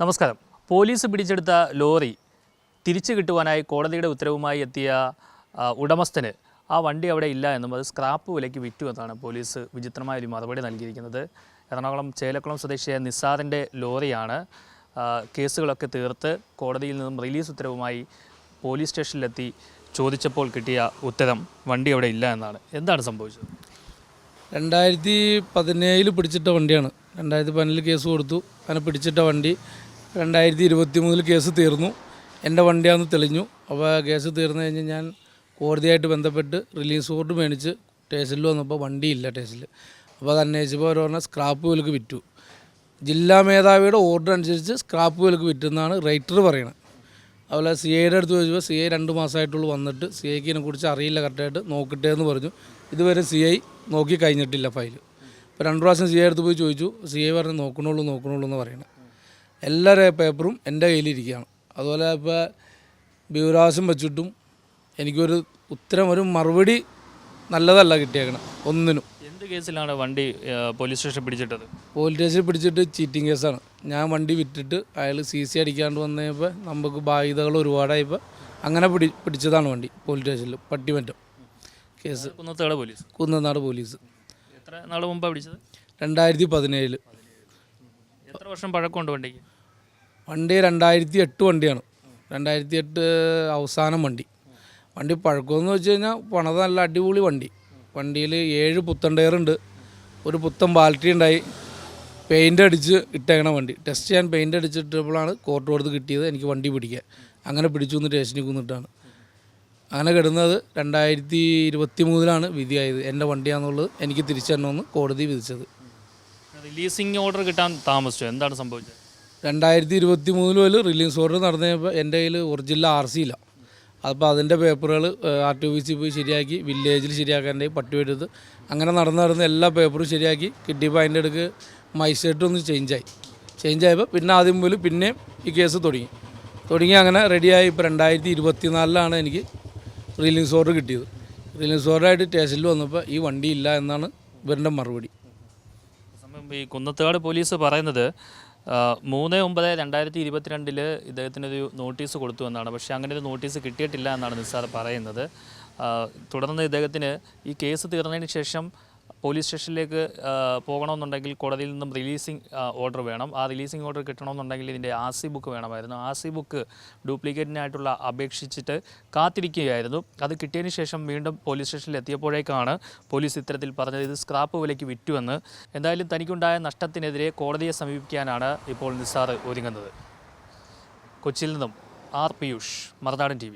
നമസ്കാരം. പോലീസ് പിടിച്ചെടുത്ത ലോറി തിരിച്ചു കിട്ടുവാനായി കോടതിയുടെ ഉത്തരവുമായി എത്തിയ ഉടമസ്ഥന് ആ വണ്ടി അവിടെ ഇല്ല എന്നും അത് സ്ക്രാപ്പ് വിലയ്ക്ക് വിറ്റു എന്നാണ് പോലീസ് വിചിത്രമായ ഒരു മറുപടി നൽകിയിരിക്കുന്നത്. എറണാകുളം ചേലക്കുളം സ്വദേശിയായ നിസാറിന്റെ ലോറിയാണ് കേസുകളൊക്കെ തീർത്ത് കോടതിയിൽ നിന്നും റിലീസ് ഉത്തരവുമായി പോലീസ് സ്റ്റേഷനിലെത്തി ചോദിച്ചപ്പോൾ കിട്ടിയ ഉത്തരം വണ്ടി അവിടെ ഇല്ല എന്നാണ്. എന്താണ് സംഭവിച്ചത്? രണ്ടായിരത്തി പതിനേഴിൽ പിടിച്ചിട്ട വണ്ടിയാണ്. രണ്ടായിരത്തി പതിനേഴിൽ കേസ് കൊടുത്തു. അങ്ങനെ പിടിച്ചിട്ട വണ്ടി രണ്ടായിരത്തി ഇരുപത്തി മൂന്നിൽ കേസ് തീർന്നു. എന്റെ വണ്ടിയാണെന്ന് തെളിഞ്ഞു. അപ്പോൾ കേസ് തീർന്നു കഴിഞ്ഞ് ഞാൻ കോടതിയായിട്ട് ബന്ധപ്പെട്ട് റിലീസ് ഓർഡർ മേടിച്ച് സ്റ്റേഷനിൽ വന്നപ്പോൾ വണ്ടിയില്ല സ്റ്റേഷനിൽ. അപ്പോൾ അത് അന്വേഷിച്ചപ്പോൾ അവർ പറഞ്ഞാൽ സ്ക്രാപ്പ് വിലക്ക് വിറ്റു. ജില്ലാ മേധാവിയുടെ ഓർഡർ അനുസരിച്ച് സ്ക്രാപ്പ് വിലക്ക് വിറ്റെന്നാണ് റൈറ്റർ പറയുന്നത് അതുപോലെ സി ഐയുടെ അടുത്ത് ചോദിച്ചപ്പോൾ സി ഐ രണ്ട് മാസമായിട്ടുള്ളൂ വന്നിട്ട് സി ഐക്ക് ഇതിനെക്കുറിച്ച് അറിയില്ല കറക്റ്റായിട്ട് നോക്കട്ടെ എന്ന് പറഞ്ഞു. ഇതുവരെ സി ഐ നോക്കി കഴിഞ്ഞിട്ടില്ല ഫയൽ അപ്പോൾ രണ്ട് പ്രാവശ്യം സി ഐ അടുത്ത് പോയി ചോദിച്ചു. സി ഐ പറഞ്ഞ് നോക്കണുള്ളൂ നോക്കണുള്ളൂ എന്ന് പറയണത്. എല്ലാ പേപ്പറും എന്റെ കയ്യിലിരിക്കുകയാണ്. അതുപോലെ ഇപ്പോൾ ബിവരാശം വെച്ചിട്ടും എനിക്കൊരു ഉത്തരം ഒരു മറുപടി നല്ലതല്ല കിട്ടിയേക്കണം ഒന്നിനും. എന്ത് കേസിലാണ് വണ്ടി പോലീസ് സ്റ്റേഷൻ പിടിച്ചിട്ടത്? പോലീസ് സ്റ്റേഷൻ പിടിച്ചിട്ട് ചീറ്റിംഗ് കേസാണ്. ഞാൻ വണ്ടി വിറ്റിട്ട് അയാൾ സി സി അടിക്കാണ്ട് വന്നു കഴിഞ്ഞപ്പോൾ നമുക്ക് ബാധ്യതകൾ ഒരുപാടായപ്പോൾ അങ്ങനെ പിടി പിടിച്ചതാണ് വണ്ടി പോലീസ് സ്റ്റേഷനിൽ Pattimattam case. Kunnathad police? Kunnanad police. എത്ര നാൾ മുമ്പാണ് പിടിച്ചത്? രണ്ടായിരത്തി പതിനേഴിൽ എത്ര വർഷം പഴക്കമുണ്ട് വണ്ടിക്ക്? വണ്ടി രണ്ടായിരത്തി എട്ട് വണ്ടിയാണ്. രണ്ടായിരത്തി എട്ട് അവസാനം വണ്ടി. വണ്ടി പഴക്കമെന്ന് വെച്ച് കഴിഞ്ഞാൽ പണത് നല്ല അടിപൊളി വണ്ടി. വണ്ടിയിൽ ഏഴ് പുത്തൻ ടയറുണ്ട് ഒരു പുത്തൻ ബാൽറ്റി ഉണ്ടായി. പെയിന്റ് അടിച്ച് ഇട്ടേക്കണ വണ്ടി. ടെസ്റ്റ് ചെയ്യാൻ പെയിന്റ് അടിച്ചിട്ടപ്പോഴാണ് കോർട്ട് കൊടുത്ത് കിട്ടിയത് എനിക്ക് വണ്ടി പിടിക്കാൻ. അങ്ങനെ പിടിച്ചു വന്ന് സ്റ്റേഷനിൽ കുന്നിട്ടാണ് അങ്ങനെ കിടന്നത് രണ്ടായിരത്തി ഇരുപത്തി മൂന്നിലാണ് വിധിയായത്. എന്റെ വണ്ടിയാണെന്നുള്ളത് എനിക്ക് തിരിച്ചു കോടതി വിധിച്ചത്. റിലീസിങ് ഓർഡർ കിട്ടാൻ താമസിച്ചു? എന്താണ് സംഭവിച്ചത്? രണ്ടായിരത്തി ഇരുപത്തി മൂന്നിൽ മുതൽ റിലീസ് ഓർഡർ നടന്നു കഴിഞ്ഞപ്പോൾ എന്റെ കയ്യിൽ ഒറിജിനൽ ആർ സി ഇല്ല. അപ്പോൾ അതിന്റെ പേപ്പറുകൾ ആർ ടി ഓഫീസിൽ പോയി ശരിയാക്കി വില്ലേജിൽ ശരിയാക്കാന്റെ പട്ടി എടുത്ത് അങ്ങനെ നടന്ന് നടന്ന് എല്ലാ പേപ്പറും ശരിയാക്കി കിട്ടിയപ്പോൾ അതിന്റെ അടുക്ക് മൈസേട്ടൊന്ന് ചേഞ്ചായി ചേഞ്ച് ആയപ്പോൾ പിന്നെ ആദ്യം മുതൽ പിന്നെയും ഈ കേസ് തുടങ്ങി. തുടങ്ങി അങ്ങനെ റെഡിയായി ഇപ്പോൾ രണ്ടായിരത്തി ഇരുപത്തി നാലിലാണ് എനിക്ക് റിലീസ് ഓർഡർ കിട്ടിയത്. റിലീസ് ഓർഡറായിട്ട് സ്റ്റേഷനിൽ വന്നപ്പോൾ ഈ വണ്ടി ഇല്ല എന്നാണ് ഇവരുടെ മറുപടി. ഈ കുന്നത്തുകാട് പോലീസ് പറയുന്നത് മൂന്ന് ഒമ്പത് രണ്ടായിരത്തി ഇരുപത്തിരണ്ടിൽ ഇദ്ദേഹത്തിനൊരു നോട്ടീസ് കൊടുത്തു എന്നാണ്. പക്ഷേ അങ്ങനെ ഒരു നോട്ടീസ് കിട്ടിയിട്ടില്ല എന്നാണ് നിസ്സാർ പറയുന്നത്. തുടർന്ന് ഇദ്ദേഹത്തിന് ഈ കേസ് തീർന്നതിന് ശേഷം പോലീസ് സ്റ്റേഷനിലേക്ക് പോകണമെന്നുണ്ടെങ്കിൽ കോടതിയിൽ നിന്നും റിലീസിംഗ് ഓർഡർ വേണം. ആ റിലീസിംഗ് ഓർഡർ കിട്ടണമെന്നുണ്ടെങ്കിൽ ഇതിന്റെ ആർ സി ബുക്ക് വേണമായിരുന്നു. ആർ സി ബുക്ക് ഡ്യൂപ്ലിക്കേറ്റിനായിട്ടുള്ള അപേക്ഷിച്ചിട്ട് കാത്തിരിക്കുകയായിരുന്നു. അത് കിട്ടിയതിന് ശേഷം വീണ്ടും പോലീസ് സ്റ്റേഷനിൽ എത്തിയപ്പോഴേക്കാണ് പോലീസ് ഇത്തരത്തിൽ പറഞ്ഞത് ഇത് സ്ക്രാപ്പ് വിലയ്ക്ക് വിറ്റുവെന്ന്. എന്തായാലും തനിക്കുണ്ടായ നഷ്ടത്തിനെതിരെ കോടതിയെ സമീപിക്കാനാണ് ഇപ്പോൾ നിസാർ ഒരുങ്ങുന്നത്. കൊച്ചിയിൽ നിന്നും ആർ പിയൂഷ് മറുനാടൻ ടി